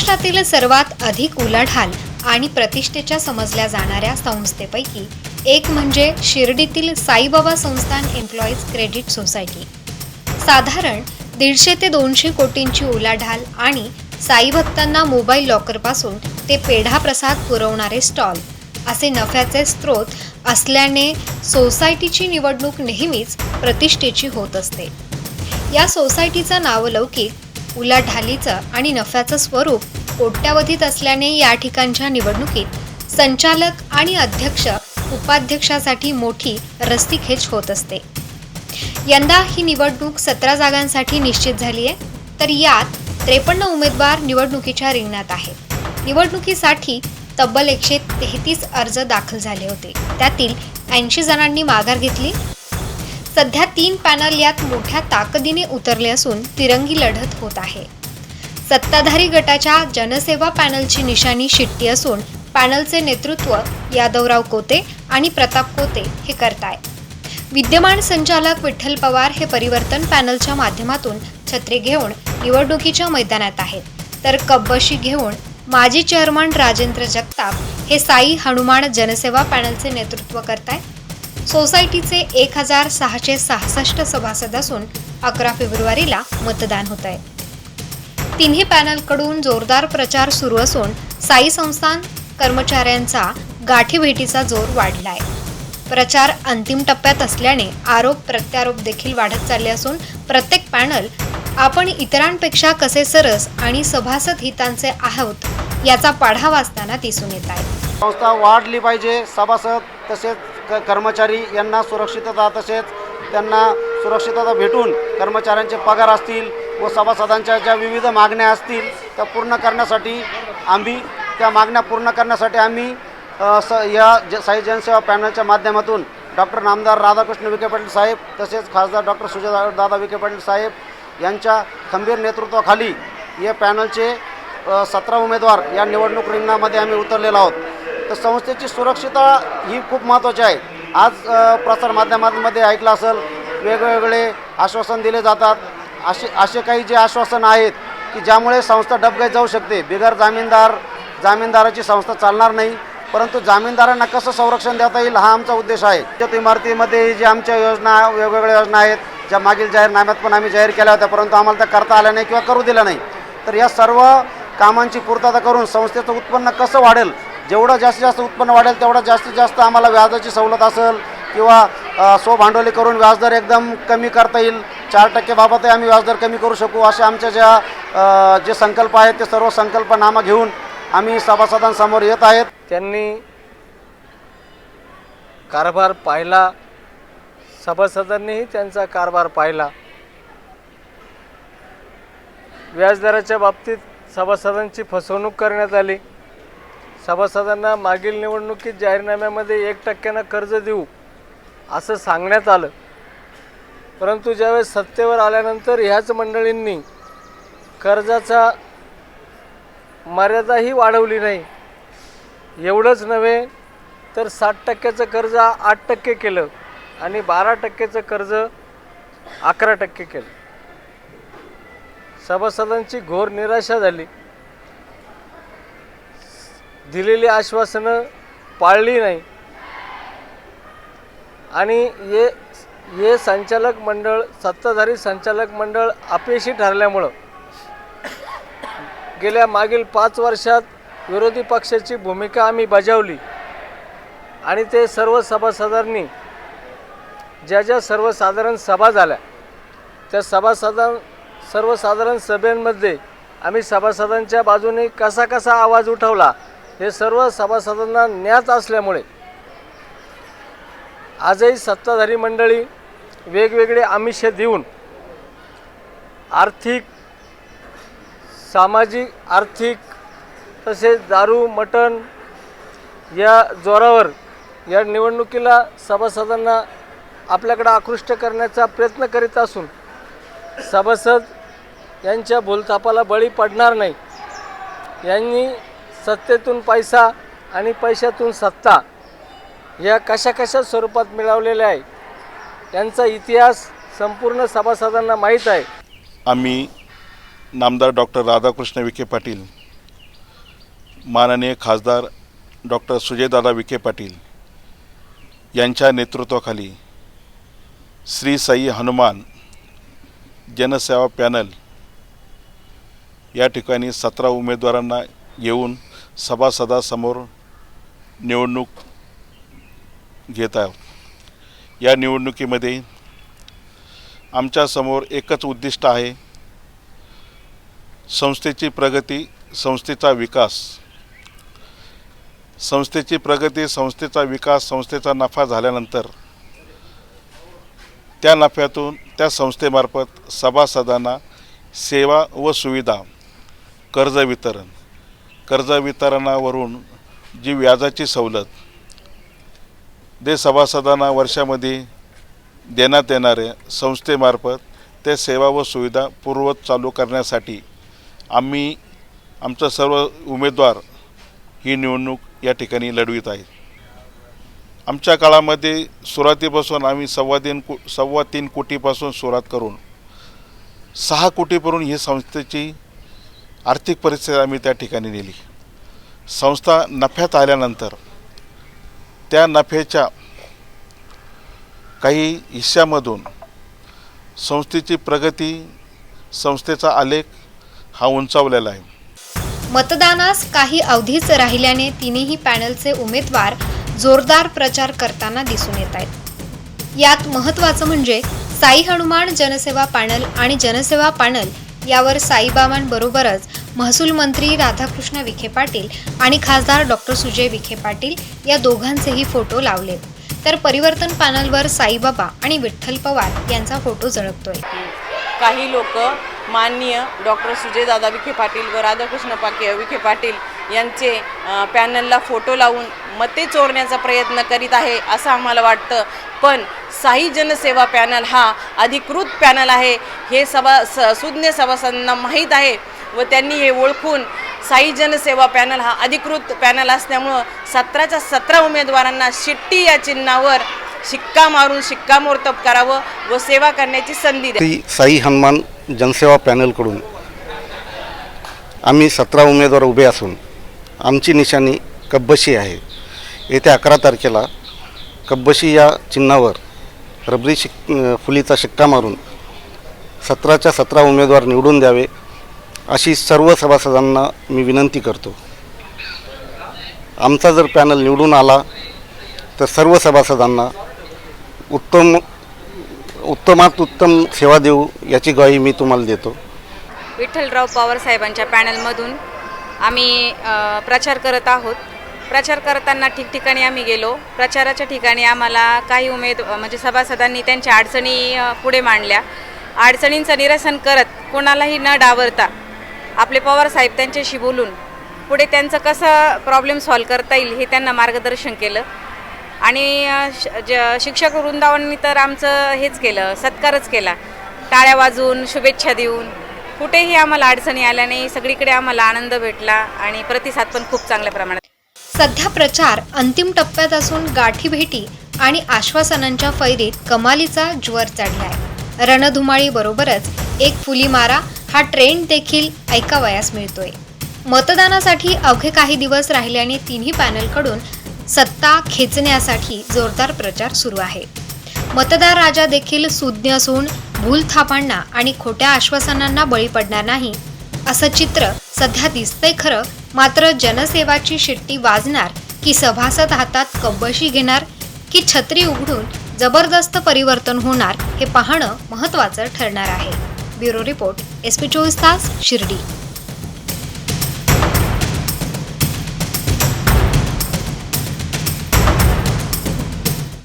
महाराष्ट्रातील सर्वात अधिक उलाढाल आणि प्रतिष्ठेच्या समजल्या जाणाऱ्या संस्थेपैकी एक म्हणजे शिर्डीतील साईबाबा संस्थान एम्प्लॉईज क्रेडिट सोसायटी. साधारण दीडशे ते दोनशे कोटींची उलाढाल आणि साई भक्तांना मोबाईल लॉकरपासून ते पेढा प्रसाद पुरवणारे स्टॉल असे नफ्याचे स्रोत असल्याने सोसायटीची निवडणूक नेहमीच प्रतिष्ठेची होत असते. या सोसायटीचा नावलौकिक उलाढालीचं आणि नफ्याचं स्वरूप कोट्यावधीत असल्याने या ठिकाणच्या निवडणुकीत संचालक आणि अध्यक्ष उपाध्यक्षासाठी मोठी रस्तीखेच होत असते. यंदा ही निवडणूक सतरा जागांसाठी निश्चित झाली आहे तर यात त्रेपन्न उमेदवार निवडणुकीच्या रिंगणात आहेत. निवडणुकीसाठी तब्बल एकशे तेहतीस अर्ज दाखल झाले होते. त्यातील ऐंशी जणांनी माघार घेतली सध्या तीन पॅनल यात मोठ्या ताकदीने उतरले असून तिरंगी लढत होत आहे. सत्ताधारी गटाच्या जनसेवा पॅनलची निशाणी शिट्टी असून पॅनलचे नेतृत्व यादवराव कोते आणि प्रताप कोते हे करताय. विद्यमान संचालक विठ्ठल पवार हे परिवर्तन पॅनलच्या माध्यमातून छत्री घेऊन निवडणुकीच्या मैदानात आहेत. तर कब्बशी घेऊन माजी चेअरमन राजेंद्र जगताप हे साई हनुमान जनसेवा पॅनलचे नेतृत्व करताय. सोसायटीचे एक हजार सहाशे सहासष्ट सभासद असून अकरा फेब्रुवारीला मतदान होत आहे. तिन्ही पॅनलकडून जोरदार प्रचार सुरू असून साई संस्थान कर्मचाऱ्यांचा गाठीभेटीचा जोर वाढला आहे प्रचार अंतिम टप्प्यात असल्याने आरोप प्रत्यारोप देखील वाढत चालले असून प्रत्येक पॅनल आपण इतरांपेक्षा कसे सरस आणि सभासद हितांचे आहोत याचा पाढा वाचताना दिसून येत आहे. संस्था वाढली पाहिजे सभासद तसेच क कर्मचारी यांना सुरक्षितता तसेच त्यांना सुरक्षितता भेटून कर्मचाऱ्यांचे पगार असतील व सभासदांच्या ज्या विविध मागण्या असतील त्या पूर्ण करण्यासाठी आम्ही त्या मागण्या पूर्ण करण्यासाठी आम्ही स या ज साई जनसेवा पॅनलच्या माध्यमातून डॉक्टर नामदार राधाकृष्ण विखे पाटील साहेब तसेच खासदार डॉक्टर सुजय दादा विखे पाटील साहेब यांच्या खंबीर नेतृत्वाखाली या पॅनलचे सतरा उमेदवार या निवडणूक रिंगणामध्ये आम्ही उतरलेलो आहोत. तर संस्थेची सुरक्षितता ही खूप महत्त्वाची आहे. आज प्रसारमाध्यमांमध्ये ऐकलं असेल वेगवेगळे आश्वासन दिले जातात. असे असे काही जे आश्वासन आहेत की ज्यामुळे संस्था डबगाई जाऊ शकते. बिगर जामीनदार जामीनदाराची संस्था चालणार नाही. परंतु जामीनदारांना कसं संरक्षण देता येईल हा आमचा उद्देश आहे. त्यात इमारतीमध्ये जे आमच्या योजना वेगवेगळ्या योजना आहेत ज्या मागील जाहीरनाम्यात पण आम्ही जाहीर केल्या होत्या परंतु आम्हाला त्या करता आल्या नाही किंवा करू दिल्या नाही. तर या सर्व कामांची पूर्तता करून संस्थेचं उत्पन्न कसं वाढेल जेवढं जास्तीत जास्त उत्पन्न वाढेल तेवढं जास्तीत जास्त आम्हाला व्याजाची सवलत असेल किंवा सो स्वभांडवली करून व्याजदर एकदम कमी करता येईल. चार टक्केबाबतही आम्ही व्याजदर कमी करू शकू. अशा आमच्या ज्या जे संकल्प आहेत ते सर्व संकल्पनामा घेऊन आम्ही सभासदांसमोर येत आहेत. त्यांनी कारभार पाहिला. सभासदांनीही त्यांचा कारभार पाहिला. व्याजदराच्या बाबतीत सभासदांची फसवणूक करण्यात आली. सभासदांना मागील निवडणुकीत जाहीरनाम्यामध्ये एक टक्क्यानं कर्ज देऊ असं सांगण्यात आलं. परंतु ज्यावेळेस सत्तेवर आल्यानंतर ह्याच मंडळींनी कर्जाचा मर्यादाही वाढवली नाही एवढंच नव्हे तर साठ टक्क्याचं कर्ज आठ टक्के केलं आणि बारा टक्क्याचं कर्ज अकरा टक्के केलं. सभासदांची घोर निराशा झाली. दिलेली आश्वासनं पाळली नाही. आणि हे हे संचालक मंडळ सत्ताधारी संचालक मंडळ अपयशी ठरल्यामुळं गेल्या मागील पाच वर्षात विरोधी पक्षाची भूमिका आम्ही बजावली. आणि ते सर्व सभासदांनी ज्या ज्या सर्वसाधारण सभा झाल्या त्या सभासदां सर्वसाधारण सभेमध्ये आम्ही सभासदांच्या बाजूने कसा कसा आवाज उठवला हे सर्व सभासदांना ज्ञात असल्यामुळे आजही सत्ताधारी मंडळी वेगवेगळे आमिष देऊन आर्थिक सामाजिक आर्थिक तसेच दारू मटण या जोरावर या निवडणुकीला सभासदांना आपल्याकडे आकृष्ट करण्याचा प्रयत्न करीत असून सभासद यांच्या भूलतापाला बळी पडणार नाही. यांनी सत्तेतून पैसा आणि पैशातून सत्ता या कशा कशा स्वरूपात मिळवलेल्या आहे त्यांचा इतिहास संपूर्ण सभासदांना माहीत आहे. आम्ही नामदार डॉक्टर राधाकृष्ण विखे पाटील माननीय खासदार डॉक्टर सुजयदादा विखे पाटील यांच्या नेतृत्वाखाली श्री साई हनुमान जनसेवा पॅनल या ठिकाणी सतरा उमेदवारांना येऊन सभासदासमोर निवडणूक घेत आहोत. या निवडणुकीमध्ये आमच्यासमोर एकच उद्दिष्ट आहे. संस्थेची प्रगती संस्थेचा विकास. संस्थेची प्रगती संस्थेचा विकास संस्थेचा नफा झाल्यानंतर त्या नफ्यातून त्या संस्थेमार्फत सभासदांना सेवा व सुविधा कर्ज वितरण कर्ज वितरणावरून जी व्याजाची सवलत दे सभासदांना वर्षामध्ये देण्यात येणाऱ्या संस्थेमार्फत ते सेवा व सुविधा पूर्वत चालू करण्यासाठी आम्ही आमचं सर्व उमेदवार ही निवडणूक या ठिकाणी लढवित आहेत. आमच्या काळामध्ये सुरुवातीपासून आम्ही सव्वा तीन को सव्वा तीन कोटीपासून सुरुवात करून सहा कोटीपर्यंत ही संस्थेची आर्थिक परिस्थिती आम्ही त्या ठिकाणी नेली. संस्था नफ्यात आल्यानंतर त्या नफ्याच्या काही हिश्श्यामधून संस्थेची प्रगती संस्थेचा आलेख हा उंचावलेला आहे. मतदानास काही अवधीच राहिल्याने तिन्ही पॅनलचे उमेदवार जोरदार प्रचार करताना दिसून येत आहेत. यात महत्त्वाचं म्हणजे साई हनुमान जनसेवा पॅनल आणि जनसेवा पॅनल यावर साईबाबांबरोबरच महसूल मंत्री राधाकृष्ण विखे पाटील आणि खासदार डॉक्टर सुजय विखे पाटील या दोघांचेही फोटो लावलेत तर परिवर्तन पॅनलवर साईबाबा आणि विठ्ठल पवार यांचा फोटो झळकतोय. काही लोक माननीय डॉक्टर सुजयदादा विखे पाटील व राधाकृष्ण पाके विखे पाटील यांचे पॅनलला फोटो लावून मते चोरण्याचा प्रयत्न करीत आहे असं आम्हाला वाटतं. पण साई जनसेवा पॅनल हा अधिकृत पॅनल आहे हे सभा स सुज्ञ सभासदांना माहीत आहे व त्यांनी हे ओळखून साई जनसेवा पॅनल हा अधिकृत पॅनल असल्यामुळं सतराच्या सतरा उमेदवारांना शिट्टी या चिन्हावर शिक्का मारून शिक्कामोर्तब करावं व सेवा करण्याची संधी द्या. साई हनुमान जनसेवा पॅनलकडून आम्ही सतरा उमेदवार उभे असून आमची निशाणी कब्बशी आहे. येत्या अकरा तारखेला कब्बशी या चिन्हावर रबरी शिक फुलीचा शिक्का मारून सतराच्या सतरा उमेदवार निवडून द्यावे अशी सर्व सभासदांना मी विनंती करतो. आमचा जर पॅनल निवडून आला तर सर्व सभासदांना उत्तम उत्तमात उत्तम सेवा देऊ याची ग्वाही मी तुम्हाला देतो. विठ्ठलराव पवार साहेबांच्या पॅनलमधून आम्ही प्रचार करत आहोत. प्रचार करताना ठिकठिकाणी आम्ही गेलो. प्रचाराच्या ठिकाणी आम्हाला काही उमेद म्हणजे सभासदांनी त्यांच्या अडचणी पुढे मांडल्या. अडचणींचं निरसन करत कोणालाही न डावरता आपले पवार साहेब त्यांच्याशी बोलून पुढे त्यांचं कसं प्रॉब्लेम सॉल्व करता येईल हे त्यांना मार्गदर्शन केलं. आणि श- ज शिक्षक वृंदावनांनी तर आमचं हेच केलं सत्कारच केला. टाळ्या वाजवून शुभेच्छा देऊन कुठेही आम्हाला अडचणी आल्या नाही सगळीकडे आम्हाला आनंद भेटला आणि प्रतिसाद पण खूप चांगल्या प्रमाणात. सध्या प्रचार अंतिम टप्प्यात असून गाठी भेटी आणि आश्वासनांच्या फैरीत कमालीचा ज्वर चढलाय. रणधुमाळी बरोबरच एक फुली मारा हा ट्रेंड देखील ऐकावयास मिळतोय. मतदानासाठी अवघे काही दिवस राहिल्याने तिन्ही पॅनलकडून सत्ता खेचण्यासाठी जोरदार प्रचार सुरू आहे. मतदार राजा देखील सुज्ञ असून भूल थापांना आणि खोट्या आश्वासनांना बळी पडणार नाही असं चित्र सध्या दिसतंय खरं. मात्र जनसेवाची शिट्टी वाजणार की सभासद हातात कब्बशी घेणार की छत्री उघडून जबरदस्त परिवर्तन होणार हे पाहणं महत्त्वाचं ठरणार आहे. ब्युरो रिपोर्ट एस पी चोवीस तास शिर्डी.